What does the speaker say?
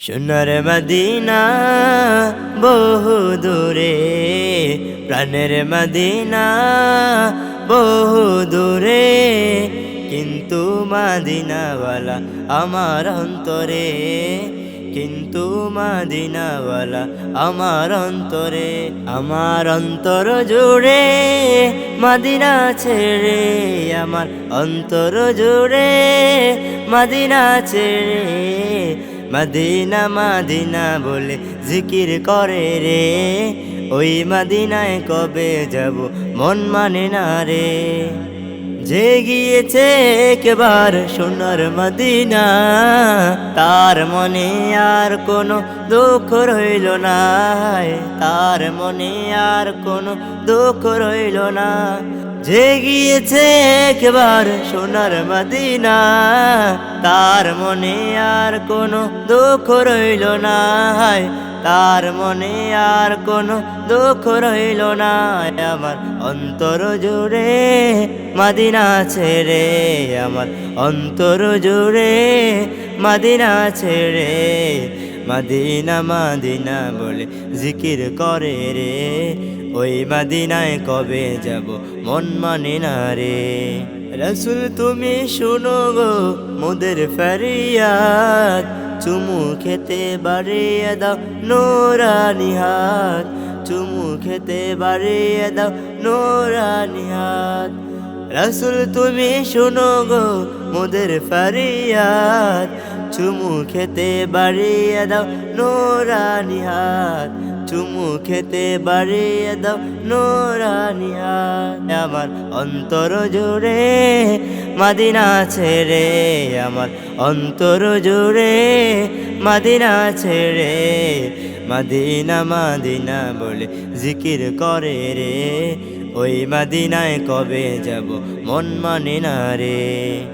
সোনার মদিনা বহু দূরে, প্রাণের মদিনা বহু দূরে, কিন্তু মাদিনাওয়ালা আমার অন্তরে, কিন্তু মাদিনাওয়ালা আমার অন্তরে, আমার অন্তর জুড়ে মাদিনা ছেড়ে, আমার অন্তর জুড়ে মাদিনা ছেড়ে। মদিনা মদিনা বলে জিকির করে রে। ওই মদিনায় কবে যাব মন মানে না রে। যে গিয়েছে একবার সোনার মদিনা, তার মনে আর কোনো দুঃখ রইল না। তার মনে আর কোনো দুঃখ রইল না। যে গিয়েছে একবার সোনার মদিনা। তার মনে আর কোনো দুঃখ রইল না। তার মনে আর কোনো দুঃখ রইল না। আমার অন্তর জুড়ে মাদিনা ছেড়ে আমার অন্তর জুড়ে মাদিনা ছেড়ে মাদিনা মাদিনা বলে জিকির করে রে। ওই মাদিনায় কবে যাব মন মানে না রে। রসুল তুমি শুনো গো মোদের ফরিয়াদ, চুমু খেতে বাড়িয়ে দাও নোরানি হাত। চুমু খেতে বাড়িয়ে দাও নোরানি হাত। রসুল, তুমি শুনো গো মোদের ফরিয়াদ। চুমু খেতে বাড়িয়ে দাও নোরানি হাত চুমু খেতে বাড়িয়ে দাও নোরানি হাত আমার অন্তর জুড়ে মাদিনা ছেড়ে, আমার অন্তর জুড়ে মাদিনা ছেড়ে। মাদিনা মাদিনা বলে জিকির করে রে। ওই মাদিনায় কবে যাব? মন মানে না রে।